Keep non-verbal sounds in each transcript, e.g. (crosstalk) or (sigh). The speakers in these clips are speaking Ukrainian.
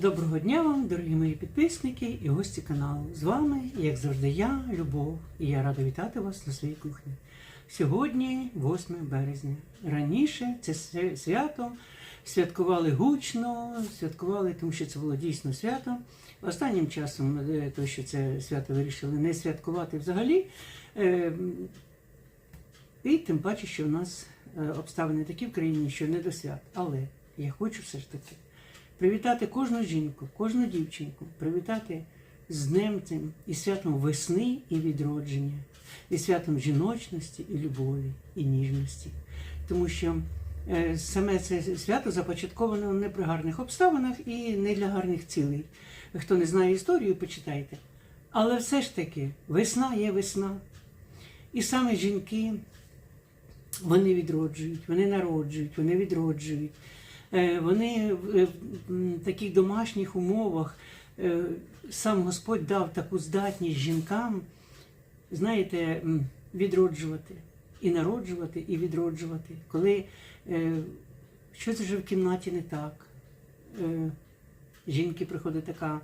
Доброго дня вам, дорогі мої підписники і гості каналу. З вами, як завжди, я, Любов, і я рада вітати вас на своїй кухні. Сьогодні 8 березня. Раніше це свято святкували гучно, святкували, тому що це було дійсно свято. Останнім часом, е, то, що це свято вирішили не святкувати взагалі. е, І тим паче, що в нас е, обставини такі в країні, що не до свят. Але я хочу все ж таки привітати кожну жінку, кожну дівчинку, привітати з днем цим і святом весни і відродження, і святом жіночності, і любові, і ніжності. Тому що е, саме це свято започатковано не при гарних обставинах і не для гарних цілей. Хто не знає історію, почитайте. Але все ж таки, весна є весна. І саме жінки, вони відроджують, вони народжують, вони відроджують. Е, Вони в е, таких домашніх умовах е, сам Господь дав таку здатність жінкам, знаєте, відроджувати і народжувати, і відроджувати. Коли щось вже в кімнаті не так, жінки приходить така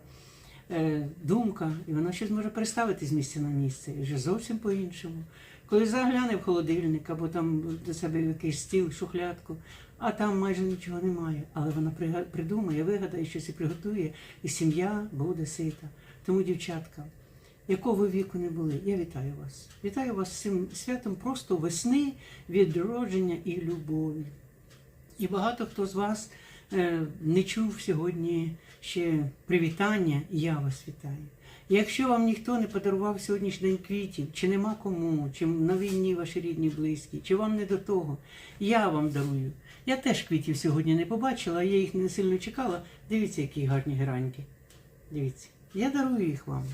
думка, і вона щось може переставити з місця на місце, і вже зовсім по-іншому. Коли загляне в холодильник або там до себе в якийсь стіл, шухлядку, а там майже нічого немає. Але вона придумає, вигадає щось і приготує, і сім'я буде сита. Тому, дівчатка, якого віку не були, я вітаю вас. Вітаю вас з цим святом просто весни, відродження і любові. І багато хто з вас е, не чув сьогодні ще привітання, і я вас вітаю. Якщо вам ніхто не подарував сьогоднішній день квітів, чи нема кому, чи на війні ваші рідні близькі, чи вам не до того, я вам дарую. Я теж квітів сьогодні не побачила, я їх не сильно чекала. Дивіться, які гарні гераньки. Дивіться, я дарую їх вам.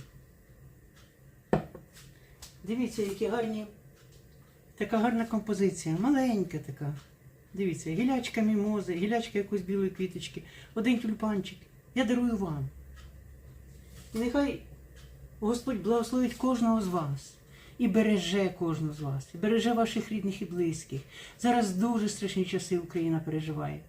Дивіться, які гарні. Така гарна композиція, маленька така. Дивіться, гілячка мімози, гілячка якоїсь білої квіточки, один тюльпанчик. Я дарую вам. Нехай Господь благословить кожного з вас і береже кожного з вас, і береже ваших рідних і близьких. Зараз дуже страшні часи Україна переживає.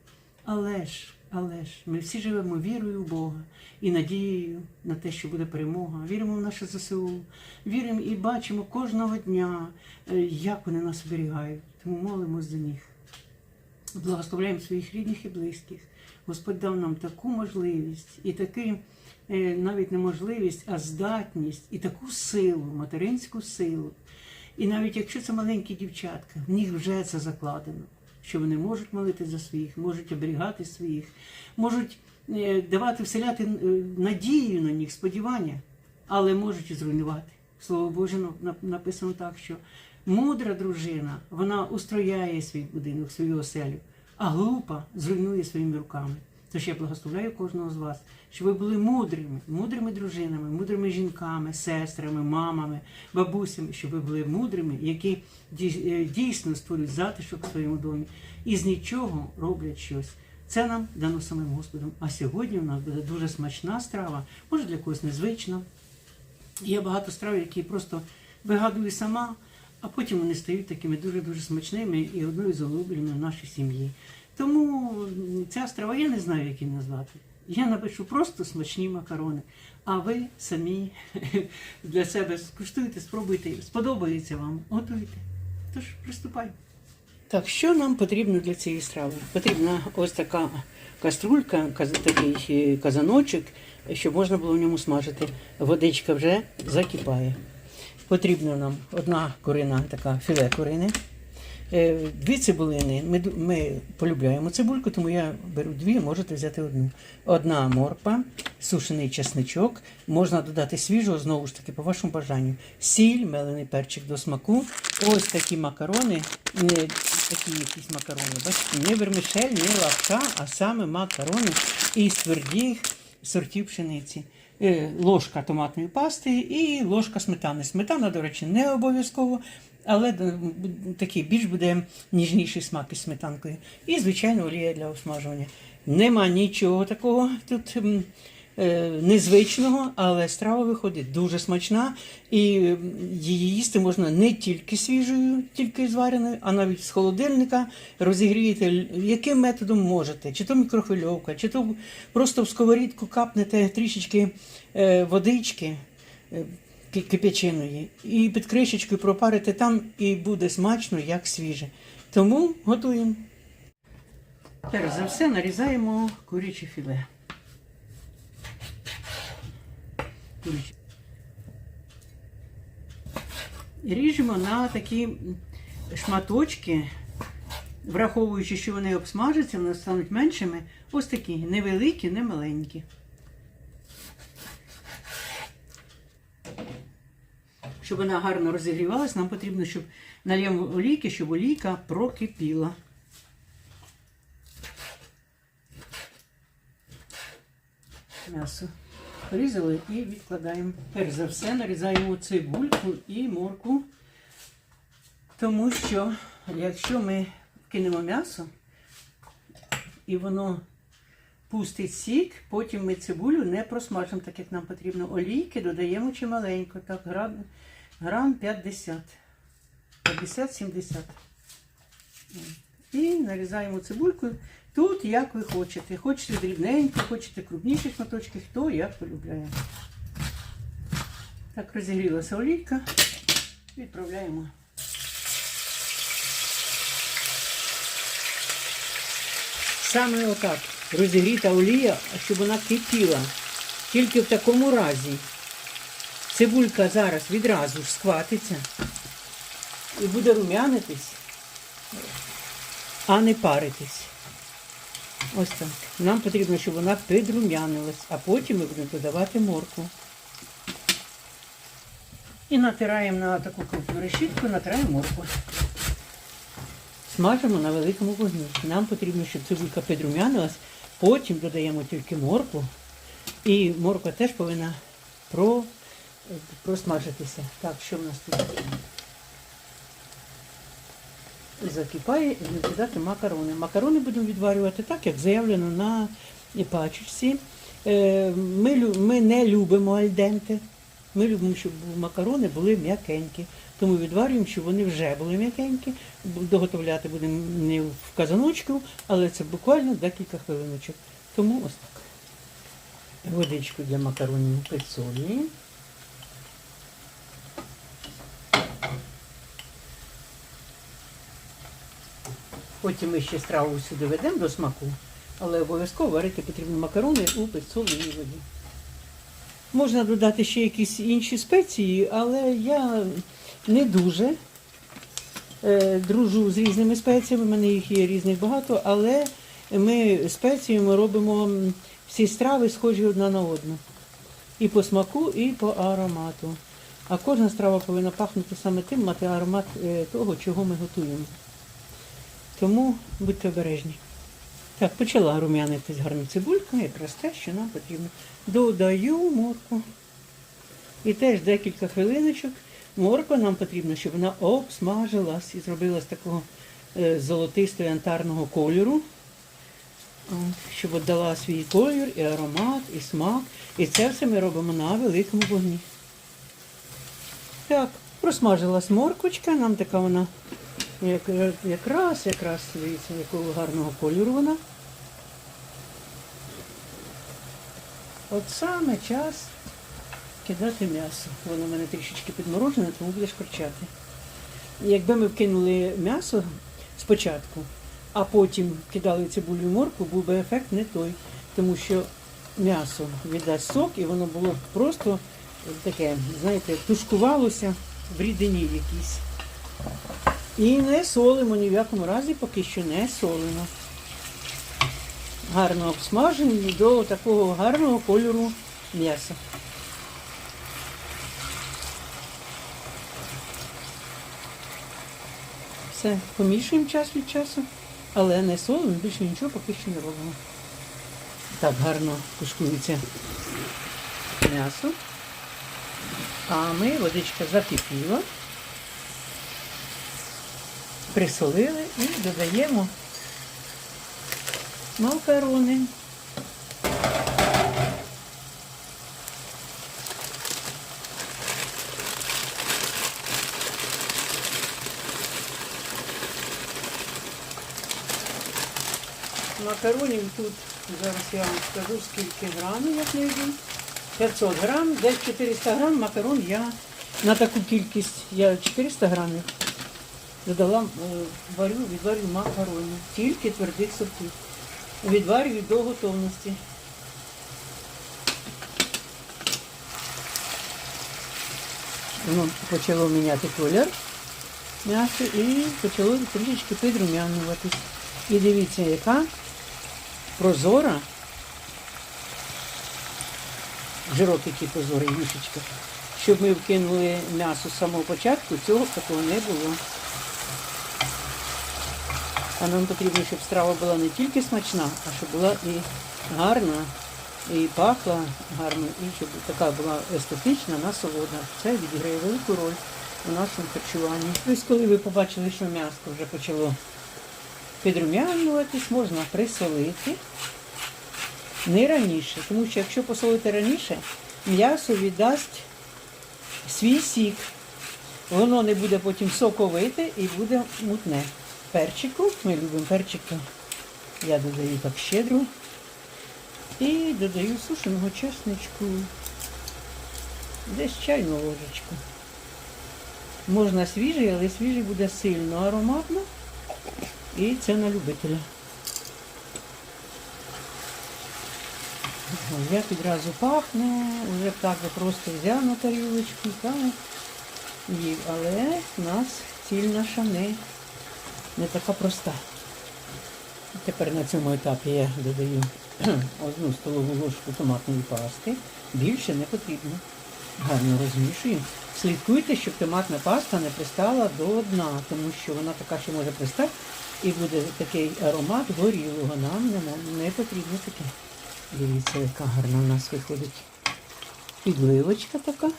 Але ж, але ж, ми всі живемо вірою в Бога і надією на те, що буде перемога. Віримо в наше ЗСУ, віримо і бачимо кожного дня, е, як вони нас оберігають. Тому молимось за них. Благословляємо своїх рідних і близьких. Господь дав нам таку можливість і таку е, навіть не можливість, а здатність і таку силу, материнську силу. І навіть якщо це маленькі дівчатка, в них вже це закладено, що вони можуть молити за своїх, можуть оберігати своїх, можуть е, давати вселяти е, надію на них, сподівання, але можуть і зруйнувати. Слово Боже на- написано так, що мудра дружина, вона устрояє свій будинок, свою оселю, а глупа зруйнує своїми руками. Тож я благословляю кожного з вас, щоб ви були мудрими, мудрими дружинами, мудрими жінками, сестрами, мамами, бабусями, щоб ви були мудрими, які е, дійсно створюють затишок в своєму домі і з нічого роблять щось. Це нам дано самим Господом. А сьогодні у нас буде дуже смачна страва, може для когось незвична. Є багато страв, які просто вигадую сама, а потім вони стають такими дуже-дуже смачними і одною з улюблених в нашій сім'ї. Тому ця страва я не знаю, як її назвати. Я напишу просто смачні макарони. А ви самі (laughs) для себе скуштуйте, спробуйте, сподобається вам, готуйте. Тож приступай. Так, що нам потрібно для цієї страви? Потрібна ось така каструлька, такий е, казаночок, щоб можна було в ньому смажити. Водичка вже закипає. Потрібна нам одна курина, така філе курини. Е, Дві цибулини. Ми, ми полюбляємо цибульку, тому я беру дві, можете взяти одну. Одна морпа, сушений чесничок. Можна додати свіжого, знову ж таки, по вашому бажанню. Сіль, мелений перчик до смаку. Ось такі макарони, не такі якісь макарони. Бачите, не вермишель, не лапша, а саме макарони із твердих сортів пшениці. Е, Ложка томатної пасти і ложка сметани. Сметана, до речі, не обов'язково, але е, такий більш буде ніжніший смак із сметанкою. І, звичайно, олія для осмажування. Нема нічого такого тут незвичного, але страва виходить дуже смачна, і її їсти можна не тільки свіжою, тільки звареною, а навіть з холодильника розігрієте яким методом можете, чи то мікрохвильовка, чи то просто в сковорідку капнете трішечки е, водички. е, Кип'ячиної, і під кришечкою пропарите там, і буде смачно, як свіже. Тому готуємо. Перш за все нарізаємо куряче філе. Куряче. І Ріжемо на такі шматочки, враховуючи, що вони обсмажаться, вони стануть меншими. Ось такі невеликі, не маленькі. Щоб вона гарно розігрівалась, нам потрібно, щоб нальємо олійки, щоб олійка прокипіла. М'ясо порізали і відкладаємо. Перш за все нарізаємо цибульку і морку, тому що якщо ми кинемо м'ясо і воно пустить сік, потім ми цибулю не просмажимо, так як нам потрібно. Олійки додаємо чималенько, так, грам, грам 50. 50-70. І нарізаємо цибульку. Тут як ви хочете. Хочете дрібненько, хочете крупніші шматочки, хто як полюбляє. Так, розігрілася олійка. Відправляємо. Саме отак. Розігріта олія, щоб вона кипіла. Тільки в такому разі цибулька зараз відразу ж схватиться і буде рум'янитись, а не паритись. Ось так. Нам потрібно, щоб вона підрум'янилась, а потім ми будемо додавати моркву. І натираємо на таку крупну решітку, натираємо моркву. Смажимо на великому вогні. Нам потрібно, щоб цибулька підрум'янилась, потім додаємо тільки моркву. І морква теж повинна про, просмажитися. Так, що в нас тут? Закипає і будемо макарони. Макарони будемо відварювати так, як заявлено на пачечці. Е, Ми, ми не любимо альденте. Ми любимо, щоб макарони були м'якенькі. Тому відварюємо, щоб вони вже були м'якенькі. Доготовляти будемо не в казаночку, але це буквально декілька хвилиночок. Тому ось так. Водичку для макаронів підсолюємо. Потім ми ще страву сюди ведемо до смаку, але обов'язково варити потрібно макарони у підсоленій воді. Можна додати ще якісь інші спеції, але я не дуже е, дружу з різними спеціями, в мене їх є різних багато, але ми спеціями робимо всі страви схожі одна на одну. І по смаку, і по аромату. А кожна страва повинна пахнути саме тим, мати аромат е, того, чого ми готуємо. Тому будьте обережні. Так, почала рум'янитись гарна цибулька, якраз те, що нам потрібно. Додаю морку. І теж декілька хвилиночок. Морква нам потрібно, щоб вона обсмажилась і зробилась такого е, золотисто янтарного кольору. Щоб віддала свій колір, і аромат, і смак. І це все ми робимо на великому вогні. Так, просмажилась морквочка, нам така вона якраз, якраз, дивіться, якого гарного кольору вона. От саме час кидати м'ясо. Воно в мене трішечки підморожене, тому буде шкварчати. Якби ми вкинули м'ясо спочатку, а потім кидали цибулю і морку, був би ефект не той. Тому що м'ясо віддасть сок і воно було просто таке, знаєте, тушкувалося в рідині якійсь. І не солимо ні в якому разі, поки що не солимо. Гарно обсмажені до такого гарного кольору м'яса. Все, помішуємо час від часу, але не солимо, більше нічого поки що не робимо. Так гарно тушкується м'ясо. А ми водичка закипіла присолили і додаємо макарони. Макаронів тут, зараз я вам скажу, скільки грамів, як не йду. 500 грам, десь 400 грам макарон я на таку кількість, я 400 грамів додала, е, варю, відварю макарони, тільки твердих сортів. Відварюю до готовності. Воно почало міняти колір м'ясо і почало трішечки підрумянуватись. І дивіться, яка прозора, жирок який прозорий, юшечка. Щоб ми вкинули м'ясо з самого початку, цього такого не було. А нам потрібно, щоб страва була не тільки смачна, а щоб була і гарна, і пахла гарно, і щоб така була естетична насолода. Це відіграє велику роль у нашому харчуванні. Ось коли ви побачили, що м'ясо вже почало підрумянюватись, можна присолити не раніше, тому що якщо посолити раніше, м'ясо віддасть свій сік. Воно не буде потім соковите і буде мутне. Перчику, ми любимо перчику, я додаю так щедро. І додаю сушеного чесничку. Десь чайну ложечку. Можна свіжий, але свіжий буде сильно ароматно. І це на любителя. Як відразу пахне, вже так просто взяв на тарілочку та їв. Але в нас ціль наша не, не така проста. Тепер на цьому етапі я додаю (clears throat) одну столову ложку томатної пасти. Більше не потрібно. Гарно розмішую. Слідкуйте, щоб томатна паста не пристала до дна, тому що вона така, що може пристати, і буде такий аромат горілого. Нам не, не потрібно таке. Дивіться, яка гарна у нас виходить підливочка така.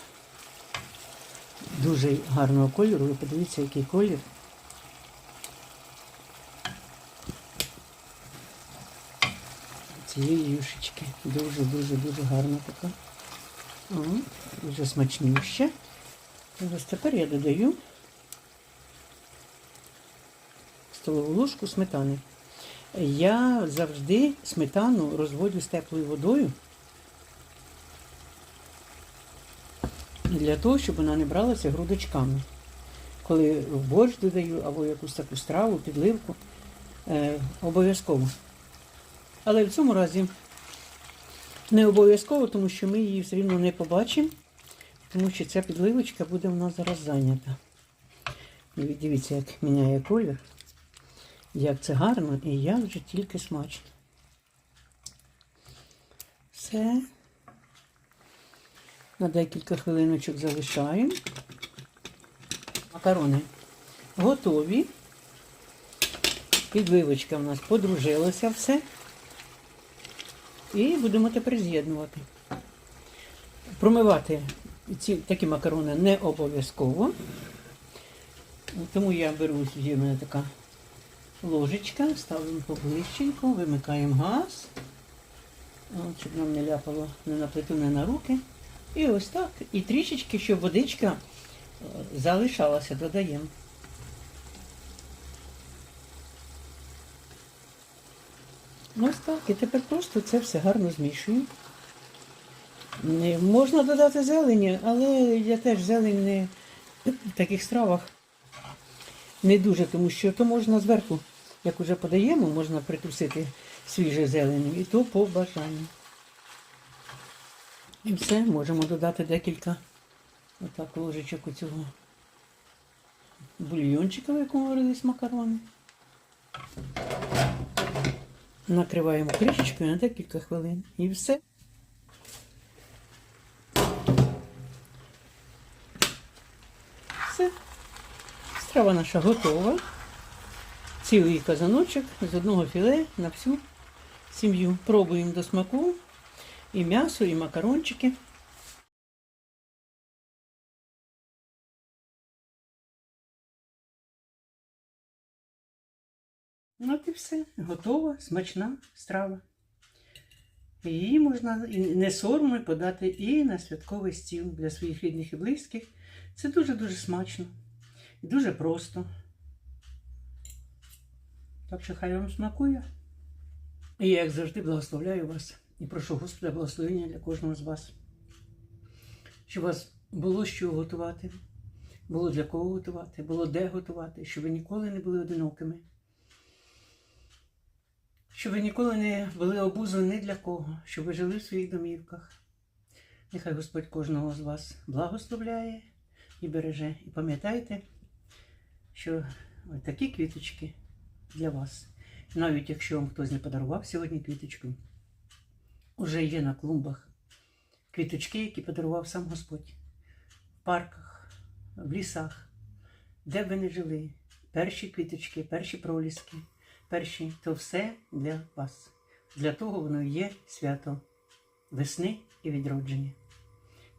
Дуже гарного кольору. Ви подивіться, який колір. Цієї юшечки. Дуже-дуже дуже гарна така. О, дуже смачнюща. І ось тепер я додаю столову ложку сметани. Я завжди сметану розводю з теплою водою для того, щоб вона не бралася грудочками. Коли в борщ додаю або якусь таку страву, підливку, е, обов'язково. Але в цьому разі не обов'язково, тому що ми її все рівно не побачимо, тому що ця підливочка буде в нас зараз зайнята. І дивіться, як міняє колір. Як це гарно і як же тільки смачно. Все. На декілька хвилиночок залишаємо. Макарони готові. Підливочка в нас подружилася все. І будемо тепер з'єднувати. Промивати ці такі макарони не обов'язково. Тому я беру, є в мене така ложечка, ставимо поближченько, вимикаємо газ, щоб нам не ляпало не на плиту, не на руки. І ось так. І трішечки, щоб водичка е, залишалася, додаємо. Ось так. І тепер просто це все гарно змішую. Можна додати зелені, але я теж зелень не в таких стравах не дуже, тому що то можна зверху, як уже подаємо, можна притрусити свіже зеленю, і то по бажанню. І все, можемо додати декілька отак ложечок у цього бульйончика, в якому варились макарони. Накриваємо кришечкою на декілька хвилин. І все. Все. Страва наша готова. Цілий казаночок з одного філе на всю сім'ю. Пробуємо до смаку. І м'ясо, і макарончики. Ну, от і все. Готова, смачна страва. Її можна не соромно подати і на святковий стіл для своїх рідних і близьких. Це дуже-дуже смачно. І дуже просто. Так що хай вам смакує. І я, як завжди, благословляю вас і прошу Господа благословення для кожного з вас. Щоб у вас було що готувати, було для кого готувати, було де готувати, щоб ви ніколи не були одинокими. Щоб ви ніколи не були обузою ні для кого, щоб ви жили в своїх домівках. Нехай Господь кожного з вас благословляє і береже. І пам'ятайте, що такі квіточки для вас. Навіть якщо вам хтось не подарував сьогодні квіточку, уже є на клумбах квіточки, які подарував сам Господь в парках, в лісах, де б ви не жили. Перші квіточки, перші проліски, перші то все для вас. Для того воно і є свято весни і відродження.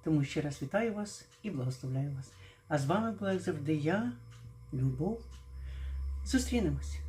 Тому ще раз вітаю вас і благословляю вас. А з вами була як завжди я, Любов. Зустрінемось.